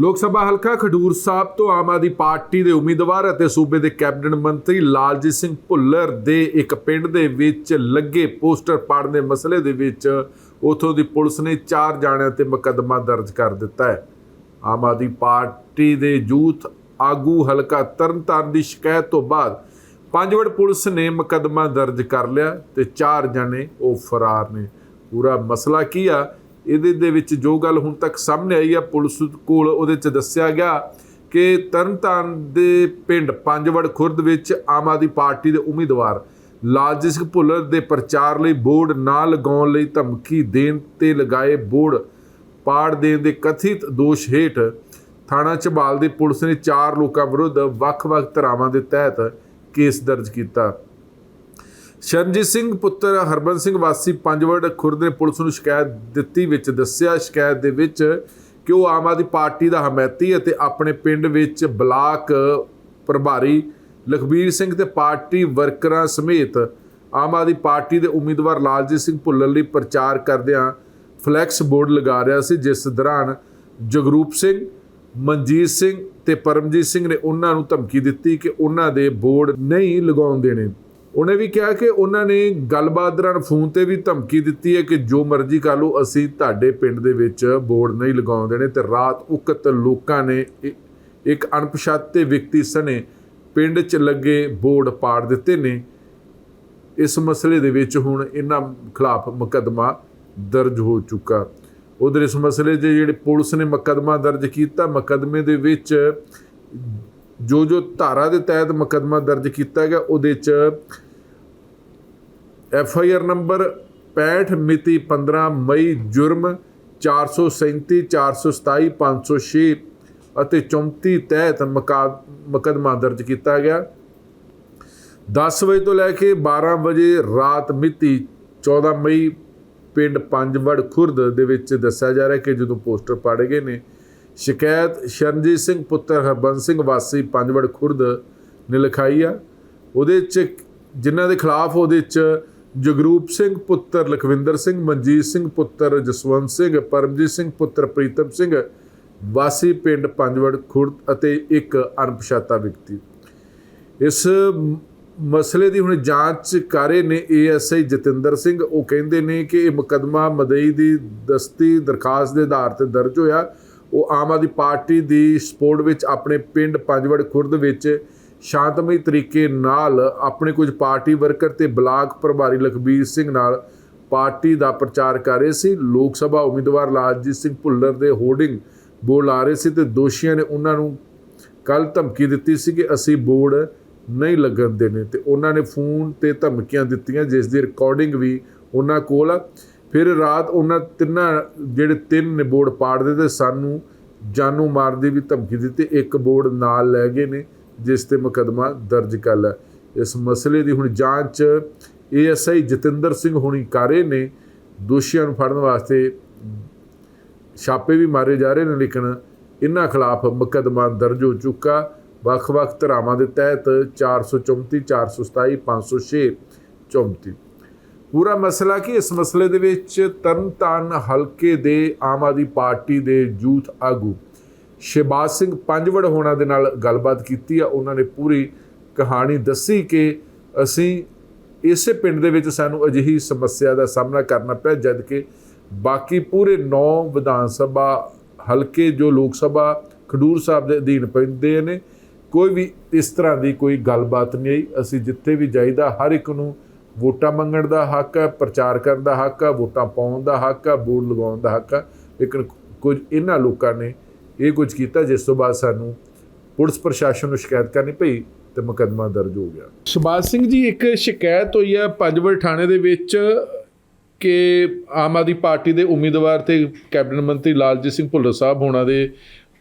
ਲੋਕ ਸਭਾ ਹਲਕਾ ਖਡੂਰ ਸਾਹਿਬ ਤੋਂ ਆਮ ਆਦਮੀ ਪਾਰਟੀ ਦੇ ਉਮੀਦਵਾਰ ਅਤੇ ਸੂਬੇ ਦੇ ਕੈਬਨਿਟ ਮੰਤਰੀ ਲਾਲਜੀਤ ਸਿੰਘ ਭੁੱਲਰ ਦੇ ਇੱਕ ਪਿੰਡ ਦੇ ਵਿੱਚ ਲੱਗੇ ਪੋਸਟਰ ਪਾੜਨ ਦੇ ਮਸਲੇ ਦੇ ਵਿੱਚ ਉਥੋਂ ਦੀ ਪੁਲਿਸ ਨੇ ਚਾਰ ਜਾਣਿਆਂ ਤੇ ਮੁਕੱਦਮਾ ਦਰਜ ਕਰ ਦਿੱਤਾ ਹੈ। ਆਮ ਆਦਮੀ ਪਾਰਟੀ ਦੇ ਯੂਥ ਆਗੂ ਹਲਕਾ ਤਰਨਤਾਰਨ ਦੀ ਸ਼ਿਕਾਇਤ ਤੋਂ ਬਾਅਦ ਪੰਜਵੜ ਪੁਲਿਸ ਨੇ ਮੁਕੱਦਮਾ ਦਰਜ ਕਰ ਲਿਆ ਤੇ ਚਾਰ ਜਣੇ ਉਹ ਫਰਾਰ ਨੇ। ਪੂਰਾ ਮਸਲਾ ਕੀ ਆ? ਇਹਦੇ ਦੇ ਵਿੱਚ ਜੋ ਗੱਲ ਹੁਣ ਤੱਕ ਸਾਹਮਣੇ ਆਈ ਆ, ਪੁਲਿਸ ਕੋਲ ਉਹਦੇ ਚ ਦੱਸਿਆ ਗਿਆ ਕਿ ਤਰਨਤਾਰਨ ਦੇ ਪਿੰਡ ਪੰਜਵੜ ਖੁਰਦ ਵਿੱਚ ਆਮ ਆਦਮੀ ਪਾਰਟੀ ਦੇ ਉਮੀਦਵਾਰ ਲਾਲਜੀਤ ਸਿੰਘ ਭੁੱਲਰ ਦੇ ਪ੍ਰਚਾਰ ਲਈ ਬੋਰਡ ਨਾ ਲਗਾਉਣ ਲਈ ਧਮਕੀ ਦੇਣ ਤੇ ਲਗਾਏ ਬੋਰਡ ਪਾੜ ਦੇਣ ਦੇ ਕਥਿਤ ਦੋਸ਼ ਹੇਠ ਥਾਣਾ ਝਬਾਲ ਦੀ ਪੁਲਿਸ ਨੇ ਚਾਰ ਲੋਕਾਂ ਵਿਰੁੱਧ ਵੱਖ-ਵੱਖ ਧਾਰਾਵਾਂ ਦੇ ਤਹਿਤ ਕੇਸ ਦਰਜ ਕੀਤਾ। ਸ਼ਰਨਜੀਤ ਸਿੰਘ ਪੁੱਤਰ ਹਰਬੰਸ ਸਿੰਘ ਵਾਸੀ ਪੰਜਵੜ ਖੁਰਦ ਨੇ ਪੁਲਿਸ ਨੂੰ ਸ਼ਿਕਾਇਤ ਦਿੱਤੀ ਵਿੱਚ ਦੱਸਿਆ, ਸ਼ਿਕਾਇਤ ਦੇ ਵਿੱਚ ਕਿ ਉਹ ਆਮ ਆਦਮੀ ਪਾਰਟੀ ਦਾ ਹਮਾਇਤੀ ਅਤੇ ਆਪਣੇ ਪਿੰਡ ਵਿੱਚ ਬਲਾਕ ਪ੍ਰਭਾਰੀ ਲਖਬੀਰ ਸਿੰਘ ਤੇ ਪਾਰਟੀ ਵਰਕਰਾਂ ਸਮੇਤ ਆਮ ਆਦਮੀ ਪਾਰਟੀ ਦੇ ਉਮੀਦਵਾਰ ਲਾਲਜੀਤ ਸਿੰਘ ਭੁੱਲਰ ਲਈ ਪ੍ਰਚਾਰ ਕਰਦਿਆਂ ਫਲੈਕਸ ਬੋਰਡ ਲਗਾ ਰਿਹਾ ਸੀ, ਜਿਸ ਦੌਰਾਨ ਜਗਰੂਪ ਸਿੰਘ, ਮਨਜੀਤ ਸਿੰਘ ਤੇ ਪਰਮਜੀਤ ਸਿੰਘ ਨੇ ਉਹਨਾਂ ਨੂੰ ਧਮਕੀ ਦਿੱਤੀ ਕਿ ਉਹਨਾਂ ਦੇ ਬੋਰਡ ਨਹੀਂ ਲਗਾਉਣ ਦੇਣੇ। ਉਹਨੇ ਵੀ ਕਿਹਾ ਕਿ ਉਹਨਾਂ ਨੇ ਗੱਲਬਾਤ ਦੌਰਾਨ ਫੋਨ ਤੇ ਵੀ ਧਮਕੀ ਦਿੱਤੀ ਹੈ ਕਿ ਜੋ ਮਰਜ਼ੀ ਕਰ ਲਓ, ਅਸੀਂ ਤੁਹਾਡੇ ਪਿੰਡ ਦੇ ਵਿੱਚ ਬੋਰਡ ਨਹੀਂ ਲਗਾਉਣ ਦੇਣੇ ਤੇ ਰਾਤ ਉਕਤ ਲੋਕਾਂ ਨੇ ਇੱਕ ਅਣਪਛਾਤੇ ਵਿਅਕਤੀ ਸਣੇ ਪਿੰਡ 'ਚ ਲੱਗੇ ਬੋਰਡ ਪਾੜ ਦਿੱਤੇ ਨੇ। ਇਸ ਮਸਲੇ ਦੇ ਵਿੱਚ ਹੁਣ ਇਹਨਾਂ ਖਿਲਾਫ ਮੁਕੱਦਮਾ ਦਰਜ ਹੋ ਚੁੱਕਾ। ਉਧਰ ਇਸ ਮਸਲੇ 'ਚ ਜਿਹੜੇ ਪੁਲਿਸ ਨੇ ਮੁਕੱਦਮਾ ਦਰਜ ਕੀਤਾ, ਮੁਕੱਦਮੇ ਦੇ ਵਿੱਚ ਜੋ ਜੋ ਧਾਰਾ ਦੇ ਤਹਿਤ ਮੁਕੱਦਮਾ ਦਰਜ ਕੀਤਾ ਗਿਆ, ਉਹਦੇ 'ਚ ਐਫ ਆਈ ਆਰ ਨੰਬਰ 65 ਮਿਤੀ 15 ਮਈ ਜੁਰਮ 437 427 506 ਅਤੇ 34 ਤਹਿਤ ਮੁਕਾ- ਮੁਕੱਦਮਾ ਦਰਜ ਕੀਤਾ ਗਿਆ। 10 ਵਜੇ ਤੋਂ ਲੈ ਕੇ 12 ਵਜੇ ਰਾਤ ਮਿਤੀ 14 ਮਈ ਪਿੰਡ ਪੰਜਵੜ ਖੁਰਦ ਦੇ ਵਿੱਚ ਦੱਸਿਆ ਜਾ ਰਿਹਾ ਕਿ ਜਦੋਂ ਪੋਸਟਰ ਪਾੜੇ ਗਏ ਨੇ, ਸ਼ਿਕਾਇਤ ਸ਼ਰਨਜੀਤ ਸਿੰਘ ਪੁੱਤਰ ਹਰਬੰਸ ਸਿੰਘ ਵਾਸੀ ਪੰਜਵੜ ਖੁਰਦ ਨੇ ਲਿਖਾਈ ਆ। ਉਹਦੇ ਚ, ਜਿਨ੍ਹਾਂ ਦੇ ਖਿਲਾਫ ਉਹਦੇ ਚ ਜਗਰੂਪ ਸਿੰਘ ਪੁੱਤਰ ਲਖਵਿੰਦਰ ਸਿੰਘ, ਮਨਜੀਤ ਸਿੰਘ ਪੁੱਤਰ ਜਸਵੰਤ ਸਿੰਘ, ਪਰਮਜੀਤ ਸਿੰਘ ਪੁੱਤਰ ਪ੍ਰੀਤਮ ਸਿੰਘ, ਵਾਸੀ ਪਿੰਡ ਪੰਜਵੜ ਖੁਰਦ ਅਤੇ ਇੱਕ ਅਣਪਛਾਤਾ ਵਿਅਕਤੀ। ਇਸ ਮਸਲੇ ਦੀ ਹੁਣ ਜਾਂਚ ਕਰ ਰਹੇ ਨੇ ਏਐਸਆਈ ਜਤਿੰਦਰ ਸਿੰਘ। ਉਹ ਕਹਿੰਦੇ ਨੇ ਕਿ ਇਹ ਮੁਕੱਦਮਾ ਮਦਈ ਦੀ ਦਸਤੀ ਦਰਖਾਸਤ ਦੇ ਆਧਾਰ ਤੇ ਦਰਜ ਹੋਇਆ। ਉਹ ਆਮ ਆਦਮੀ ਪਾਰਟੀ ਦੀ ਸਪੋਰਟ ਵਿੱਚ ਆਪਣੇ ਪਿੰਡ ਪੰਜਵੜ ਖੁਰਦ ਵਿੱਚ ਸ਼ਾਂਤਮਈ ਤਰੀਕੇ ਨਾਲ ਆਪਣੇ ਕੁਝ ਪਾਰਟੀ ਵਰਕਰ ਤੇ ਬਲਾਕ ਪ੍ਰਭਾਰੀ ਲਖਬੀਰ ਸਿੰਘ ਨਾਲ ਪਾਰਟੀ ਦਾ ਪ੍ਰਚਾਰ ਕਰ ਰਹੇ ਸੀ। ਲੋਕ ਸਭਾ ਉਮੀਦਵਾਰ ਲਾਲਜੀਤ ਸਿੰਘ ਭੁੱਲਰ ਦੇ ਹੋਰਡਿੰਗ ਬੋਲ ਆ ਰਹੇ ਸੀ ਤੇ ਦੋਸ਼ੀਆਂ ਨੇ ਉਹਨਾਂ ਨੂੰ ਕੱਲ ਧਮਕੀ ਦਿੱਤੀ ਸੀ ਕਿ ਅਸੀਂ ਬੋਰਡ ਨਹੀਂ ਲੱਗਣ ਦੇਣੇ ਤੇ ਉਹਨਾਂ ਨੇ ਫੋਨ ਤੇ ਧਮਕੀਆਂ ਦਿੱਤੀਆਂ, ਜਿਸ ਦੀ ਰਿਕਾਰਡਿੰਗ ਵੀ ਉਹਨਾਂ ਕੋਲ ਆ। ਫਿਰ ਰਾਤ ਉਹਨਾਂ ਤਿੰਨਾਂ, ਜਿਹੜੇ ਤਿੰਨ ਨੇ ਬੋਰਡ ਪਾੜਦੇ ਤੇ ਸਾਨੂੰ ਜਾਨੂ ਮਾਰਨ ਦੀ ਵੀ ਧਮਕੀ ਦਿੱਤੀ। ਇੱਕ ਬੋਰਡ ਨਾਲ ਲੈ ਗਏ ਨੇ। ਜਿਸ ਤੇ ਮੁਕੱਦਮਾ ਦਰਜ ਕਰ ਲਿਆ ਇਸ ਮਸਲੇ ਦੀ ਹੁਣ ਜਾਂਚ ਏਐਸਆਈ ਜਤਿੰਦਰ ਸਿੰਘ ਹੋਣੀ ਕਰ ਰਹੇ ਨੇ। ਦੋਸ਼ੀਆਂ ਨੂੰ ਫੜਨ ਵਾਸਤੇ ਛਾਪੇ ਵੀ ਮਾਰੇ ਜਾ ਰਹੇ ਨੇ, ਲੇਕਿਨ ਇਹਨਾਂ ਖਿਲਾਫ ਮੁਕੱਦਮਾ ਦਰਜ ਹੋ ਚੁੱਕਾ। ਵੱਖ-ਵੱਖ ਧਾਰਾਵਾਂ ਦੇ ਤਹਿਤ 434 427 506 34 ਪੂਰਾ ਮਸਲਾ ਕਿ? ਇਸ ਮਸਲੇ ਦੇ ਵਿੱਚ ਤਰਨਤਾਰਨ ਹਲਕੇ ਦੇ ਆਮ ਆਦਮੀ ਪਾਰਟੀ ਦੇ ਯੂਥ ਆਗੂ ਸ਼ਿਬਾਜ਼ ਸਿੰਘ ਪੰਜਵੜ ਹੋਣਾ ਦੇ ਨਾਲ ਗੱਲਬਾਤ ਕੀਤੀ ਆ। ਉਹਨਾਂ ਨੇ ਪੂਰੀ ਕਹਾਣੀ ਦੱਸੀ ਕਿ ਅਸੀਂ ਇਸੇ ਪਿੰਡ ਦੇ ਵਿੱਚ ਸਾਨੂੰ ਅਜਿਹੀ ਸਮੱਸਿਆ ਦਾ ਸਾਹਮਣਾ ਕਰਨਾ ਪਿਆ ਜਦ ਕਿ ਬਾਕੀ ਪੂਰੇ 9 ਵਿਧਾਨ ਸਭਾ ਹਲਕੇ ਜੋ ਲੋਕ ਸਭਾ, ਖਡੂਰ ਸਾਹਿਬ ਦੇ ਅਧੀਨ ਪੈਂਦੇ ਨੇ, ਕੋਈ ਵੀ ਇਸ ਤਰ੍ਹਾਂ ਦੀ ਕੋਈ ਗੱਲਬਾਤ ਨਹੀਂ ਆਈ। ਅਸੀਂ ਜਿੱਥੇ ਵੀ ਜਾਈਦਾ, ਹਰ ਇੱਕ ਨੂੰ ਵੋਟਾਂ ਮੰਗਣ ਦਾ ਹੱਕ ਹੈ, ਪ੍ਰਚਾਰ ਕਰਨ ਦਾ ਹੱਕ ਹੈ, ਵੋਟਾਂ ਪਾਉਣ ਦਾ ਹੱਕ ਹੈ, ਬੋਰਡ ਲਗਾਉਣ ਦਾ ਹੱਕ ਹੈ। ਲੇਕਿਨ ਕੁਝ ਇਹਨਾਂ ਲੋਕਾਂ ਨੇ ਇਹ ਕੁਝ ਕੀਤਾ ਜਿਸ ਤੋਂ ਬਾਅਦ ਸਾਨੂੰ ਪੁਲਿਸ ਪ੍ਰਸ਼ਾਸਨ ਨੂੰ ਸ਼ਿਕਾਇਤ ਕਰਨੀ ਪਈ ਤੇ ਮੁਕੱਦਮਾ ਦਰਜ ਹੋ ਗਿਆ। ਸੁਭਾਸ਼ ਸਿੰਘ ਜੀ ਇੱਕ ਸ਼ਿਕਾਇਤ ਹੋਈ ਹੈ ਪੰਜਵਲ ਥਾਣੇ ਦੇ ਵਿੱਚ ਕਿ ਆਮ ਆਦਮੀ ਪਾਰਟੀ ਦੇ ਉਮੀਦਵਾਰ ਤੇ ਕੈਬਨਿਟ ਮੰਤਰੀ ਲਾਲਜੀਤ ਸਿੰਘ ਭੁੱਲਰ ਸਾਹਿਬ ਹੋਣਾ ਦੇ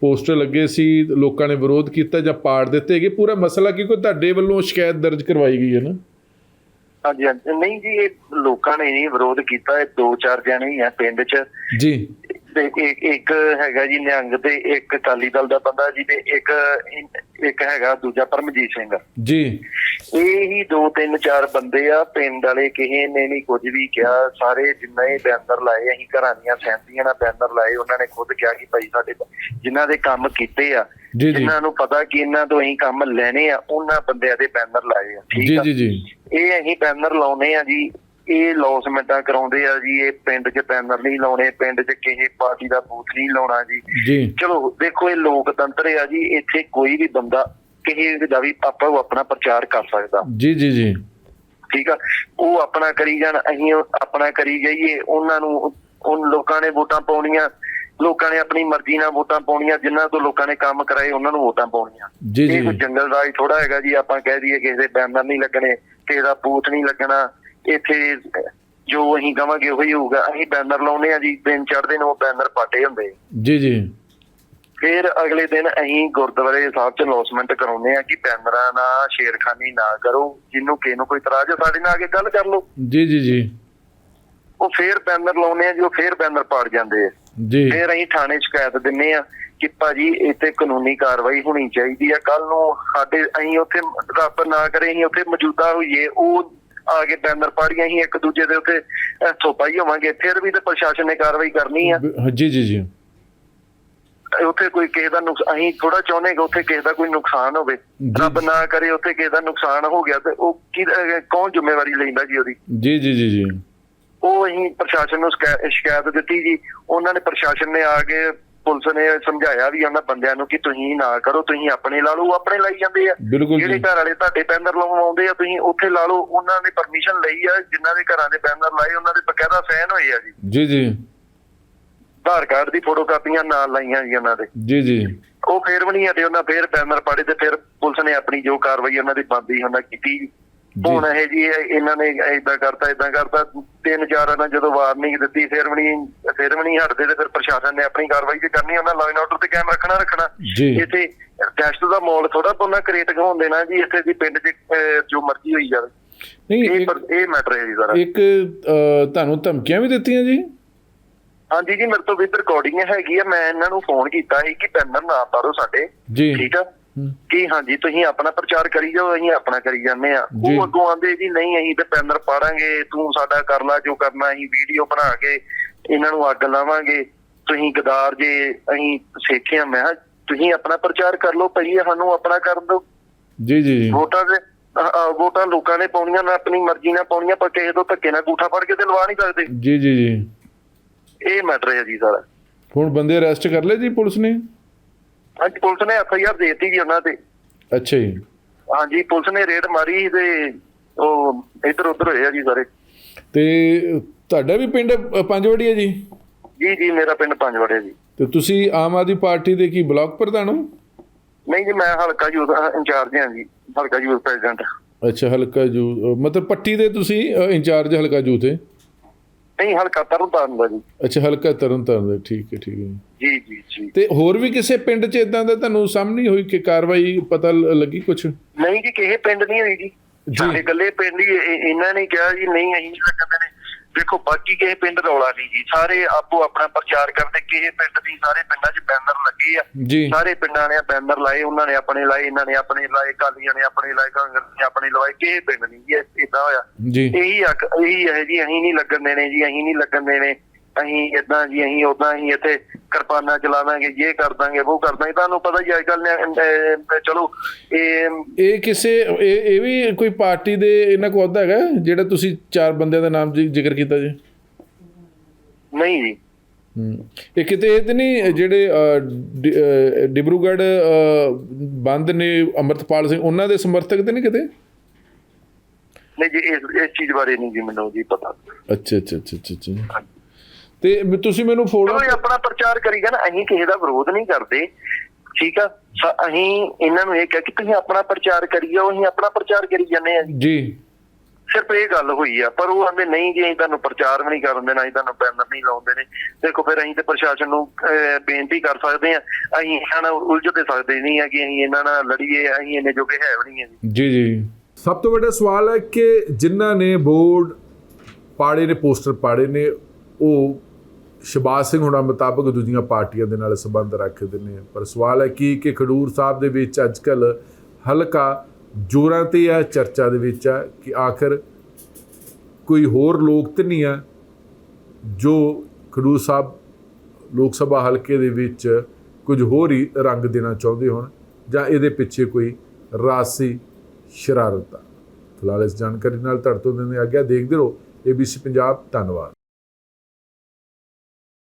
ਪੋਸਟਰ ਲੱਗੇ ਸੀ ਲੋਕਾਂ ਨੇ ਵਿਰੋਧ ਕੀਤਾ ਜਾਂ ਪਾੜ ਦਿੱਤੇ ਹੈਗੇ। ਪੂਰਾ ਮਸਲਾ ਕੀ ਕੋਈ ਤੁਹਾਡੇ ਵੱਲੋਂ ਸ਼ਿਕਾਇਤ ਦਰਜ ਕਰਵਾਈ ਗਈ ਹੈ ਨਾ? ਹਾਂਜੀ ਹਾਂਜੀ। ਨਹੀਂ ਜੀ ਇਹ ਲੋਕਾਂ ਨੇ ਨਹੀਂ ਵਿਰੋਧ ਕੀਤਾ ਇਹ ਦੋ ਚਾਰ ਜਣੇ ਹੀ ਆ ਪਿੰਡ 'ਚ। ਜੀ। ਤੇ ਇੱਕ ਇੱਕ ਹੈਗਾ ਜੀ ਨਿਹੰਗ ਤੇ ਇੱਕ ਅਕਾਲੀ ਦਲ ਦਾ ਬੰਦਾ ਜੀ ਤੇ ਇੱਕ ਇੱਕ ਹੈਗਾ ਦੂਜਾ ਪਰਮਜੀਤ ਸਿੰਘ। ਜੀ। ਇਹ ਹੀ ਦੋ ਤਿੰਨ ਚਾਰ ਬੰਦੇ ਆ ਪਿੰਡ ਵਾਲੇ ਕਿਸੇ ਨੇ ਨਹੀਂ ਕੁਝ ਵੀ ਕਿਹਾ। ਸਾਰੇ ਜਿੰਨਾ ਹੀ ਬੈਨਰ ਲਾਏ ਅਸੀਂ ਘਰਾਂ ਦੀਆਂ ਸਹਿਮਤੀਆਂ ਨਾਲ ਬੈਨਰ ਲਾਏ ਉਹਨਾਂ ਨੇ ਖੁਦ ਕਿਹਾ ਕਿ ਭਾਈ ਸਾਡੇ ਜਿਨ੍ਹਾਂ ਦੇ ਕੰਮ ਕੀਤੇ ਆ ਜਿਨ੍ਹਾਂ ਨੂੰ ਪਤਾ ਕਿ ਇਹਨਾਂ ਤੋਂ ਅਸੀਂ ਕੰਮ ਲੈਣੇ ਆ ਉਹਨਾਂ ਬੰਦਿਆਂ ਦੇ ਬੈਨਰ ਲਾਏ ਆ ਠੀਕ ਜੀ ਆ? ਜੀ ਜੀ ਇਹ ਅਸੀਂ ਬੈਨਰ ਲਾਉਨੇ ਆ ਜੀ ਇਹ ਲੌਸਮੈਂਟਾਂ ਕਰਾਉਂਦੇ ਆ ਜੀ ਇਹ ਪਿੰਡ 'ਚ ਬੈਨਰ ਨਹੀਂ ਲਾਉਣੇ ਪਿੰਡ 'ਚ ਕਿਸੇ ਪਾਰਟੀ ਦਾ ਬੂਥ ਨਹੀਂ ਲਾਉਣਾ ਜੀ। ਚਲੋ ਦੇਖੋ ਇਹ ਲੋਕਤੰਤਰ ਆ ਜੀ ਇੱਥੇ ਕੋਈ ਵੀ ਬੰਦਾ ਕਿਸੇ ਦਾ ਵੀ ਆਪਾਂ ਉਹ ਆਪਣਾ ਪ੍ਰਚਾਰ ਕਰ ਸਕਦਾ। ਜੀ ਜੀ ਜੀ। ਠੀਕ ਆ? ਉਹ ਆਪਣਾ ਕਰੀ ਜਾਣ ਅਸੀਂ ਆਪਣਾ ਕਰੀ ਜਾਈਏ ਉਹਨਾਂ ਨੂੰ ਉਹ ਲੋਕਾਂ ਨੇ ਵੋਟਾਂ ਪਾਉਣੀਆਂ ਲੋਕਾਂ ਨੇ ਆਪਣੀ ਮਰਜ਼ੀ ਨਾਲ ਵੋਟਾਂ ਪਾਉਣੀਆਂ ਜਿਨ੍ਹਾਂ ਤੋਂ ਲੋਕਾਂ ਨੇ ਕੰਮ ਕਰਾਏ ਉਹਨਾਂ ਨੂੰ ਵੋਟਾਂ ਪਾਉਣੀਆਂ। ਇਹ ਕੋਈ ਜੰਗਲ ਰਾਜ ਥੋੜਾ ਹੈਗਾ ਜੀ ਆਪਾਂ ਕਹਿ ਦਈਏ ਕਿਸੇ ਦੇ ਬੈਨਰ ਨਹੀਂ ਲੱਗਣੇ ਕਿਸੇ ਦਾ ਬੂਥ ਨਹੀਂ ਲੱਗਣਾ ਇੱਥੇ ਜੋ ਅਸੀਂ ਕਵਾਂਗੇ ਉਹੀ ਹੋਊਗਾ। ਅਸੀਂ ਬੈਨਰ ਲਾਉਨੇ ਆ ਜੀ ਦਿਨ ਚੜ੍ਹਦੇ ਨੂੰ ਉਹ ਬੈਨਰ ਪਾਟੇ ਹੁੰਦੇ। ਜੀ ਜੀ। ਫਿਰ ਅਗਲੇ ਦਿਨ ਅਸੀਂ ਗੁਰਦੁਆਰੇ ਸਾਹਿਬ ਚ ਅਨਾਉਂਸਮੈਂਟ ਕਰਾਉਨੇ ਆ ਕਿ ਬੈਨਰਾਂ ਨਾਲ ਛੇੜਖਾਨੀ ਨਾ ਕਰੋ ਜਿਹਨੂੰ ਕਿਸੇ ਨੂੰ ਕੋਈ ਇਤਰਾਜ਼ ਹੈ ਸਾਡੇ ਨਾਲ ਆ ਕੇ ਗੱਲ ਕਰ ਲਓ। ਜੀ ਜੀ ਜੀ। ਉਹ ਫੇਰ ਬੈਨਰ ਲਾਉਨੇ ਆ ਜੀ ਉਹ ਫੇਰ ਬੈਨਰ ਪਾੜ ਜਾਂਦੇ ਆ। ਜੀ। ਫਿਰ ਅਸੀਂ ਥਾਣੇ ਸ਼ਿਕਾਇਤ ਦਿੰਨੇ ਆ ਕਿ ਭਾਜੀ ਇੱਥੇ ਕਾਨੂੰਨੀ ਕਾਰਵਾਈ ਹੋਣੀ ਚਾਹੀਦੀ ਆ। ਕੱਲ ਨੂੰ ਸਾਡੇ ਅਸੀਂ ਉੱਥੇ ਰੱਬ ਨਾ ਕਰੇ ਅਸੀਂ ਉੱਥੇ ਮੌਜੂਦਾ ਹੋਈਏ ਉਹ ਆ ਕੇ ਬੈਨਰ ਪਾੜੀਆਂ ਅਸੀਂ ਇੱਕ ਦੂਜੇ ਦੇ ਉੱਤੇ ਥੋਪਾਈ ਹੋਵਾਂਗੇ। ਫਿਰ ਵੀ ਤੇ ਪ੍ਰਸ਼ਾਸਨ ਨੇ ਕਾਰਵਾਈ ਕਰਨੀ ਆ। ਜੀ ਜੀ ਜੀ। ਉੱਥੇ ਕੋਈ ਕਿਸੇ ਦਾ ਨੁਕਸ ਅਸੀਂ ਥੋੜਾ ਚਾਹੁੰਦੇ ਕਿ ਉੱਥੇ ਕਿਸੇ ਦਾ ਕੋਈ ਨੁਕਸਾਨ ਹੋਵੇ। ਰੱਬ ਨਾ ਕਰੇ ਉੱਥੇ ਕਿਸੇ ਦਾ ਨੁਕਸਾਨ ਹੋ ਗਿਆ ਤੇ ਉਹ ਕੀ ਕੌਣ ਜ਼ਿੰਮੇਵਾਰੀ ਲੈਂਦਾ ਜੀ ਉਹਦੀ? ਜੀ ਜੀ ਜੀ ਜੀ। ਉਹ ਅਸੀਂ ਪ੍ਰਸ਼ਾਸਨ ਨੂੰ ਸ਼ਿਕਾ- ਸ਼ਿਕਾਇਤ ਦਿੱਤੀ ਜੀ। ਉਹਨਾਂ ਨੇ ਪ੍ਰਸ਼ਾਸਨ ਨੇ ਆ ਕੇ ਪੁਲਿਸ ਨੇ ਸਮਝਾਇਆ ਵੀ ਉਹਨਾਂ ਬੰਦਿਆਂ ਨੂੰ ਕਿ ਤੁਸੀਂ ਨਾ ਕਰੋ ਤੁਸੀਂ ਆਪਣੇ ਲਾ ਲਓ ਆਪਣੇ ਲਾਈ ਜਾਂਦੇ ਆ। ਜਿਹੜੇ ਘਰ ਵਾਲੇ ਤੁਹਾਡੇ ਬੈਨਰ ਲਾਉਣ ਆਉਂਦੇ ਆ ਤੁਸੀਂ ਉੱਥੇ ਲਾ ਲਓ ਉਹਨਾਂ ਨੇ ਪਰਮਿਸ਼ਨ ਲਈ ਆ ਜਿਨ੍ਹਾਂ ਦੇ ਘਰਾਂ ਦੇ ਬੈਨਰ ਲਾਏ ਉਹਨਾਂ ਦੇ ਬਕਾਇਦਾ ਸਾਈਨ ਹੋਏ ਆ ਜੀ। ਜੀ ਜੀ। ਆਧਾਰ ਕਾਰਡ ਦੀ ਫੋਟੋ ਕਾਪੀਆਂ ਨਾਲ ਲਾਈਆਂ ਜੀ ਉਹਨਾਂ ਦੇ। ਜੀ ਜੀ। ਉਹ ਫੇਰ ਵੀ ਨਹੀਂ ਹਟੇ ਉਹਨਾਂ ਫੇਰ ਬੈਨਰ ਪਾੜੇ ਤੇ ਫਿਰ ਪੁਲਿਸ ਨੇ ਆਪਣੀ ਜੋ ਕਾਰਵਾਈ ਉਹਨਾਂ ਦੀ ਬੰਦੀ ਉਹਨਾਂ ਕੀਤੀ ਹੁਣ ਇਹ ਜੀ ਇਹ- ਇਹਨਾਂ ਨੇ ਇਦਾਂ ਕਰਤਾ ਇਦਾਂ ਕਰਤਾ ਤਿੰਨ ਚਾਰ ਨਾਲ ਜਦੋਂ ਵਾਰਨਿੰਗ ਦਿੱਤੀ ਫਿਰ ਵੀ ਨਹੀਂ ਫਿਰ ਵੀ ਨਹੀਂ ਹਟਦੇ ਤੇ ਫਿਰ ਪ੍ਰਸ਼ਾਸਨ ਨੇ ਆਪਣੀ ਕਾਰਵਾਈ ਤੇ ਕਰਨੀ ਉਹਨਾਂ ਐਂਡ ਆਰਡਰ ਤੇ ਕਾਇਮ ਰੱਖਣਾ ਰੱਖਣਾ। ਜੀ। ਇੱਥੇ ਟੈਸਟ ਦਾ ਮਾਹੌਲ ਥੋੜਾ ਉਹਨਾਂ ਕ੍ਰੀਏਟ ਹੋਣ ਦੇਣਾ ਜੀ ਇੱਥੇ ਦੀ ਪਿੰਡ 'ਚ ਜੋ ਮਰਜ਼ੀ ਹੋਈ ਜਾਵੇ। ਨਹੀਂ ਇਹ ਪਰ- ਇਹ ਮੈਟਰ ਹੈ ਜੀ ਸਾਰਾ। ਇੱਕ ਤੁਹਾਨੂੰ ਧਮਕੀਆਂ ਵੀ ਦਿੱਤੀਆਂ ਜੀ? ਹਾਂਜੀ ਜੀ ਮੇਰੇ ਤੋਂ ਵੀ ਰਿਕਾਰਡਿੰਗ ਹੈਗੀ ਆ ਮੈਂ ਇਹਨਾਂ ਨੂੰ ਫੋਨ ਕੀਤਾ ਸੀ ਕਿ ਬੈਨਰ ਨਾ ਪਾੜੋ ਸਾਡੇ ਠੀਕ ਆ? ਕਿ ਹਾਂਜੀ ਤੁਸੀਂ ਆਪਣਾ ਪ੍ਰਚਾਰ ਕਰੀ ਜਾਓ ਅਸੀਂ ਆਪਣਾ ਕਰੀ ਜਾਂਦੇ ਆ। ਉਹ ਅੱਗੋਂ ਆਂਦੇ ਜੀ ਨਹੀਂ ਅਸੀਂ ਤੇ ਬੈਨਰ ਪਾੜਾਂਗੇ ਤੂੰ ਸਾਡਾ ਕਰ ਲਾ ਜੋ ਕਰਨਾ ਅਸੀਂ ਵੀਡੀਓ ਬਣਾ ਕੇ ਇਹਨਾਂ ਨੂੰ ਅੱਗ ਲਾਵਾਂਗੇ। ਤੁਸੀਂ ਗਦਾਰ ਜੇ ਅਸੀਂ ਸਿੱਖਿਆ ਮੈਂ ਤੁਸੀਂ ਆਪਣਾ ਪ੍ਰਚਾਰ ਕਰ ਲਓ ਪਹਿਲੇ ਸਾਨੂੰ ਆਪਣਾ ਕਰਨ ਦਿਓ। ਜੀ ਜੀ ਜੀ। ਵੋਟਾਂ ਦੇ ਵੋਟਾਂ ਲੋਕਾਂ ਨੇ ਪਾਉਣੀਆਂ ਨਾ ਆਪਣੀ ਮਰਜ਼ੀ ਨਾਲ ਪਾਉਣੀਆਂ ਪਰ ਕਿਸੇ ਤੋਂ ਧੱਕੇ ਨਾਲ ਗੂਠਾ ਫੜ ਕੇ ਤੇ ਲਵਾ ਨਹੀਂ ਸਕਦੇ। ਜੀ ਜੀ ਜੀ। ਇਹ ਮੈਟਰ ਹੈ ਜੀ ਸਾਰਾ। ਹੁਣ ਬੰਦੇ ਅਰੈਸਟ ਕਰ ਲਏ ਜੀ ਪੁਲਿਸ ਨੇ? ਅੱਜ ਪੁਲਿਸ ਨੇ ਐਫ ਆਈ ਆਰ ਦੇਤੀ ਜੀ ਉਹਨਾਂ ਤੇ। ਅੱਛਾ ਜੀ। ਹਾਂਜੀ ਪੁਲਿਸ ਨੇ ਰੇਡ ਮਾਰੀ ਤੇ ਉਹ ਇੱਧਰ ਉੱਧਰ ਹੋਏ ਆ ਜੀ ਸਾਰੇ। ਤੇ ਤੁਹਾਡਾ ਵੀ ਪਿੰਡ ਅ, ਪੰਜਵੜੀ ਹੈ ਜੀ? ਜੀ ਜੀ ਮੇਰਾ ਪਿੰਡ ਪੰਜਵੜੇ ਜੀ। ਤੇ ਤੁਸੀਂ ਆਮ ਆਦਮੀ ਪਾਰਟੀ ਦੇ ਕੀ ਬਲਾਕ ਪ੍ਰਧਾਨ ਹੋ? ਨਹੀਂ ਜੀ ਮੈਂ ਹਲਕਾ ਯੂਥ ਇੰਚਾਰਜ ਹਾਂ ਜੀ ਹਲਕਾ ਯੂਥ ਪ੍ਰੈਜ਼ੀਡੈਂਟ। ਅੱਛਾ ਹਲਕਾ ਜੂ ਅ, ਮਤਲਬ ਪੱਟੀ ਦੇ ਤੁਸੀਂ ਇੰਚਾਰਜ ਹਲਕਾ ਜੂਥ ਹੈ ਨਹੀਂ ਹਲਕਾ ਤਰਨਤਾਰਨ ਦਾ ਜੀ। ਅੱਛਾ ਹਲਕਾ ਤਰਨਤਾਰਨ ਦਾ ਠੀਕ ਹੈ ਠੀਕ ਹੈ ਜੀ। ਜੀ ਜੀ ਤੇ ਹੋਰ ਵੀ ਕਿਸੇ ਪਿੰਡ 'ਚ ਇਦਾਂ ਦਾ ਤੁਹਾਨੂੰ ਸਾਹਮਣੇ ਹੋਈ ਕਿ ਕਾਰਵਾਈ ਪਤਾ ਲੱਗੀ ਕੁਝ ਨਹੀਂ ਜੀ ਕਿਸੇ ਪਿੰਡ ਨਹੀਂ ਹੋਈ ਜੀ। ਸਾਡੇ ਇਕੱਲੇ ਪਿੰਡ ਹੀ ਇਹ- ਇਹਨਾਂ ਨੇ ਕਿਹਾ ਜੀ ਨਹੀਂ ਅਸੀਂ ਲੱਗਦੇ ਨੇ ਦੇਖੋ ਬਾਕੀ ਕਿਸੇ ਪਿੰਡ ਰੌਲਾ ਨਹੀਂ ਜੀ। ਸਾਰੇ ਆਪੋ ਆਪਣਾ ਪ੍ਰਚਾਰ ਕਰਦੇ ਕਿਸੇ ਪਿੰਡ ਦੀ ਸਾਰੇ ਪਿੰਡਾਂ 'ਚ ਬੈਨਰ ਲੱਗੇ ਆ। ਸਾਰੇ ਪਿੰਡਾਂ ਨੇ ਬੈਨਰ ਲਾਏ ਉਹਨਾਂ ਨੇ ਆਪਣੇ ਲਾਏ ਇਹਨਾਂ ਨੇ ਆਪਣੇ ਲਾਏ ਕਾਲੀਆਂ ਨੇ ਆਪਣੇ ਲਾਏ ਕਾਂਗਰਸ ਨੇ ਆਪਣੇ ਲਵਾਏ ਕਿਸੇ ਪਿੰਡ ਨਹੀਂ ਜੀ ਇਦਾਂ ਹੋਇਆ। ਜੀ। ਇਹੀ ਇਹੀ ਹੈ ਜੀ ਅਸੀਂ ਨਹੀਂ ਲੱਗਣ ਦੇਣੇ ਜੀ ਅਸੀਂ ਨਹੀਂ ਲੱਗਣ ਦੇਣੇ। ਅਸੀਂ ਇਦਾਂ ਜੀ ਅਸੀਂ ਉਦਾਂ ਹੀ ਇੱਥੇ ਕਿਰਪਾਨਾਂ ਚਲਾ ਦਾਂਗੇ ਇਹ ਕਰ ਦਾਂਗੇ ਉਹ ਕਰ ਦਾਂਗੇ। ਤੁਹਾਨੂੰ ਪਤਾ ਹੀ ਅੱਜ ਕੱਲ ਚਲੋ ਇਹ ਇਹ ਕਿਸੇ ਇਹ ਇਹ ਵੀ ਕੋਈ ਪਾਰਟੀ ਦੇ ਇਹਨਾਂ ਕੋਲ ਅਹੁਦਾ ਹੈਗਾ ਜਿਹੜਾ ਤੁਸੀਂ ਚਾਰ ਬੰਦਿਆਂ ਦਾ ਨਾਮ ਜ਼ਿਕਰ ਕੀਤਾ ਜੀ? ਨਹੀਂ ਜੀ। ਇਹ ਕਿਤੇ ਇਹ ਤੇ ਨਹੀਂ ਜਿਹੜੇ ਅ, ਡਿ- ਅ, ਡਿਬਰੂਗੜ੍ਹ ਅ, ਬੰਦ ਨੇ ਅਮਰਤਪਾਲ ਸਿੰਘ ਉਹਨਾਂ ਦੇ ਸਮਰਥਕ ਤੇ ਨਹੀਂ ਕਿਤੇ? ਨਹੀਂ ਜੀ ਇਸ ਇਸ ਚੀਜ਼ ਬਾਰੇ ਨਹੀਂ ਜੀ ਮੈਨੂੰ ਜੀ ਪਤਾ। ਅੱਛਾ ਅੱਛਾ ਅੱਛਾ ਅੱਛਾ ਅੱਛਾ। ਤੇ ਤੁਸੀਂ ਮੈਨੂੰ ਫੋਟੋ ਆਪਣਾ ਪ੍ਰਚਾਰ ਕਰੀ ਜਾਣ ਅਸੀਂ ਕਿਸੇ ਦਾ ਵਿਰੋਧ ਨਹੀਂ ਕਰਦੇ। ਠੀਕ ਆ? ਸ- ਅਸੀਂ ਇਹਨਾਂ ਨੂੰ ਇਹ ਕਹਿ ਕਿ ਤੁਸੀਂ ਆਪਣਾ ਪ੍ਰਚਾਰ ਕਰੀ ਜਾਓ ਅਸੀਂ ਆਪਣਾ ਪ੍ਰਚਾਰ ਕਰੀ ਜਾਂਦੇ ਆ। ਜੀ। ਜੀ ਸਿਰਫ ਇਹ ਗੱਲ ਹੋਈ ਆ ਪਰ ਉਹ ਕਹਿੰਦੇ ਨਹੀਂ ਜੀ ਅਸੀਂ ਤੁਹਾਨੂੰ ਪ੍ਰਚਾਰ ਵੀ ਨਹੀਂ ਕਰਨ ਦੇਣਾ ਅਸੀਂ ਤੁਹਾਨੂੰ ਬੈਨਰ ਨਹੀਂ ਲਾਉਂਦੇ ਨੇ। ਦੇਖੋ ਫਿਰ ਅਸੀਂ ਤੇ ਪ੍ਰਸ਼ਾਸਨ ਨੂੰ ਬੇਨਤੀ ਕਰ ਸਕਦੇ ਆ ਅਸੀਂ ਇਹਨਾਂ ਨਾਲ ਉਲਝ ਤੇ ਸਕਦੇ ਨਹੀਂ ਆ ਕਿ ਅਸੀਂ ਇਹਨਾਂ ਨਾਲ ਲੜੀਏ ਅਸੀਂ ਇਹਨੇ ਜੋਗੇ ਹੈ ਵੀ ਨਹੀਂ ਆ ਜੀ। ਜੀ ਜੀ। ਸਭ ਤੋਂ ਵੱਡਾ ਸਵਾਲ ਹੈ ਕਿ ਜਿਨ੍ਹਾਂ ਨੇ ਬੋਰਡ ਪਾੜੇ ਨੇ ਪੋਸਟਰ ਪਾੜੇ ਨੇ ਉਹ ਸ਼ਬਾਜ਼ ਸਿੰਘ ਹੁਣਾਂ ਮੁਤਾਬਕ ਦੂਜੀਆਂ ਪਾਰਟੀਆਂ ਦੇ ਨਾਲ ਸੰਬੰਧ ਰੱਖਦੇ ਨੇ ਪਰ ਸਵਾਲ ਹੈ ਕੀ ਕਿ ਖਡੂਰ ਸਾਹਿਬ ਦੇ ਵਿੱਚ ਅੱਜਕੱਲ ਹਲਕਾ ਜੋਰਾਂ ਤੇ ਆ, ਚਰਚਾ ਦੇ ਵਿੱਚ ਆ ਕਿ ਆਖਰ ਕੋਈ ਹੋਰ ਲੋਕ ਤੇ ਨਹੀਂ ਆ ਜੋ ਖਡੂਰ ਸਾਹਿਬ ਲੋਕ ਸਭਾ ਹਲਕੇ ਦੇ ਵਿੱਚ ਕੁਝ ਹੋਰ ਹੀ ਰੰਗ ਦੇਣਾ ਚਾਹੁੰਦੇ ਹੋਣ ਜਾਂ ਇਹਦੇ ਪਿੱਛੇ ਕੋਈ ਰਾਸੀ ਸ਼ਰਾਰਤ ਆ। ਫਿਲਹਾਲ ਇਸ ਜਾਣਕਾਰੀ ਨਾਲ ਤੁਹਾਡੇ ਤੋਂ ਦਿੰਦੇ ਗਿਆ ਦੇਖਦੇ ਰਹੋ। ABC ਪੰਜਾਬ, ਧੰਨਵਾਦ।